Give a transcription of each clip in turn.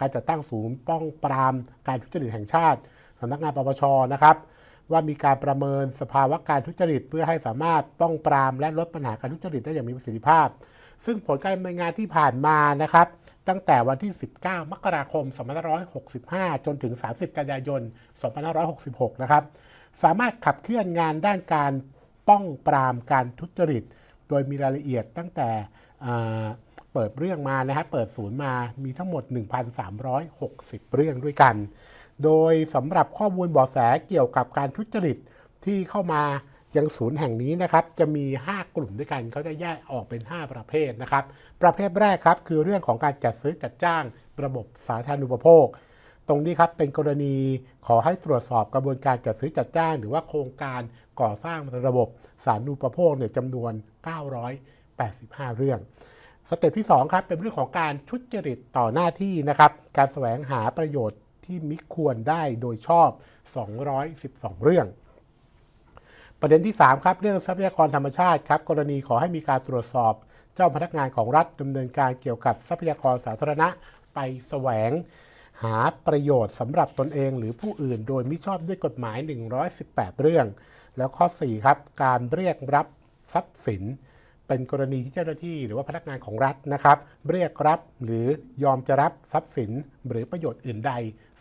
การจัดตั้งศูนย์ป้องปรามการทุจริตแห่งชาติสำนักงานปปชนะครับ ว่ามีการประเมินสภาวะการทุจริต เพื่อให้สามารถป้องปรามและลดปัญหาการทุจริตได้อย่างมีประสิทธิภาพ ซึ่งผลการดำเนินงานที่ผ่านมานะครับ ตั้งแต่วันที่ 19 มกราคม 2565 จนถึง 30 กันยายน 2566 นะครับ สามารถขับเคลื่อนงานด้านการป้องปรามการทุจริต โดยมีรายละเอียดตั้งแต่ เปิดเรื่องมานะครับเปิดศูนย์มามีทั้งหมด 1,360 เรื่องด้วยกัน โดยสำหรับข้อมูลบาะแสเกี่ยวกับการทุจริตที่เข้ามายังศูนย์แห่งนี้นะครับจะมี 5 กลุ่มด้วยกันเขาจะแยกออกเป็น 5 ประเภทนะครับ ประเภทแรกครับคือเรื่องของการจัดซื้อจัดจ้างระบบสาธารณูปโภค ตรงนี้ครับเป็นกรณีขอให้ตรวจสอบกระบวนการจัดซื้อจัดจ้าง หรือว่าโครงการก่อสร้างระบบสาธารณูปโภคเนี่ยจำนวน 985 เรื่อง สเต็ปที่2ครับเป็นเรื่องของการทุจริตต่อหน้าที่นะครับ การแสวงหาประโยชน์ที่มิควรได้โดยชอบ 212 เรื่อง ประเด็นที่ 3 ครับ เรื่องทรัพยากรธรรมชาติครับ กรณีขอให้มีการตรวจสอบ เจ้าพนักงานของรัฐดำเนินการเกี่ยวกับทรัพยากรสาธารณะไปแสวง หาประโยชน์สำหรับตนเองหรือผู้อื่น โดยมิชอบด้วยกฎหมาย 118 เรื่อง แล้วข้อ 4 ครับ การเรียกรับทรัพย์สิน เป็นกรณีที่เจ้าหน้าที่หรือว่าพนักงานของรัฐนะครับ เรียกรับหรือยอมจะรับทรัพย์สินหรือประโยชน์อื่นใด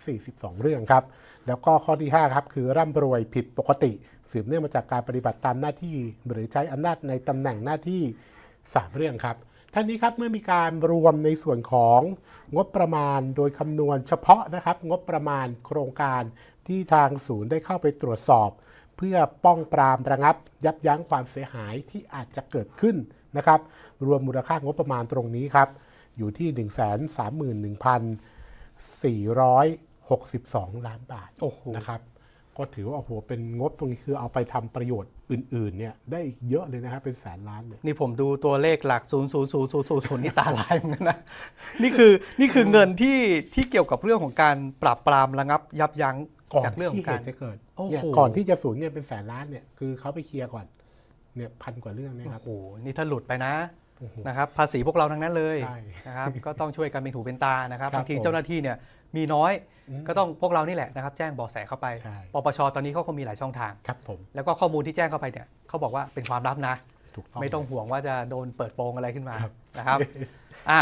42 เรื่องครับ แล้วก็ข้อที่ 5 ครับ คือร่ำรวยผิดปกติ สืบเนื่องมาจากการปฏิบัติตามหน้าที่ หรือใช้อำนาจในตำแหน่งหน้าที่ 3 เรื่องครับท่านนี้ครับเมื่อมีการรวมในส่วนของงบประมาณโดยคำนวณเฉพาะนะครับ งบประมาณโครงการที่ทางศูนย์ได้เข้าไปตรวจสอบ เพื่อป้องปรามระงับ ยับยั้งความเสียหายที่อาจจะเกิดขึ้นนะครับ รวมมูลค่างบประมาณตรงนี้ครับ อยู่ที่ 131,462 ล้านบาทโอ้โหนะครับก็ถือว่าโอ้โหเป็นงบตรงนี้คือเอาไปทำประโยชน์อื่น ๆ เนี่ยได้อีกเยอะเลยนะครับเป็นแสนล้านเนี่ยนี่ผมดูตัวเลขหลัก 0 0 0 0 0 0นี่ตาลายเหมือนกันนะนี่คือนี่คือเงินที่ที่เกี่ยวกับเรื่องของการปราบปรามระงับยับยั้ง ก่อนจากเรื่องขอที่งเหการ ตุจะเกิดโอ้โห เนี่ยก่อนที่จะสูญเนี่ยเป็นแสนล้านเนี่ยคือเขาไปเคลียร์ก่อนเนี่ยพันกว่าเรื่องเนยครับ โอ้โหนี่ถ้าหลุดไปนะโอ้โหนะครับ ภาษีพวกเราทั้งนั้นเลยใช่นะครับ ก็ต้องช่วยกันเป็นหูเป็นตานะครับครับบางทีผมเจ้าหน้าที่เนี่ยมีน้อยอืมก็ต้องพวกเรานี่แหละนะครับ แจ้งเบาะแสเข้าไปใช่ ปปชตอนนี้เขาก็มีหลายช่องทาง ครับผม แล้วก็ข้อมูลที่แจ้งเข้าไปเนี่ยเขาบอกว่าเป็นความลับนะ ถูกต้อง ไม่ต้องห่วงว่าจะโดนเปิดโปงอะไรขึ้นมาครับ นะครับอะ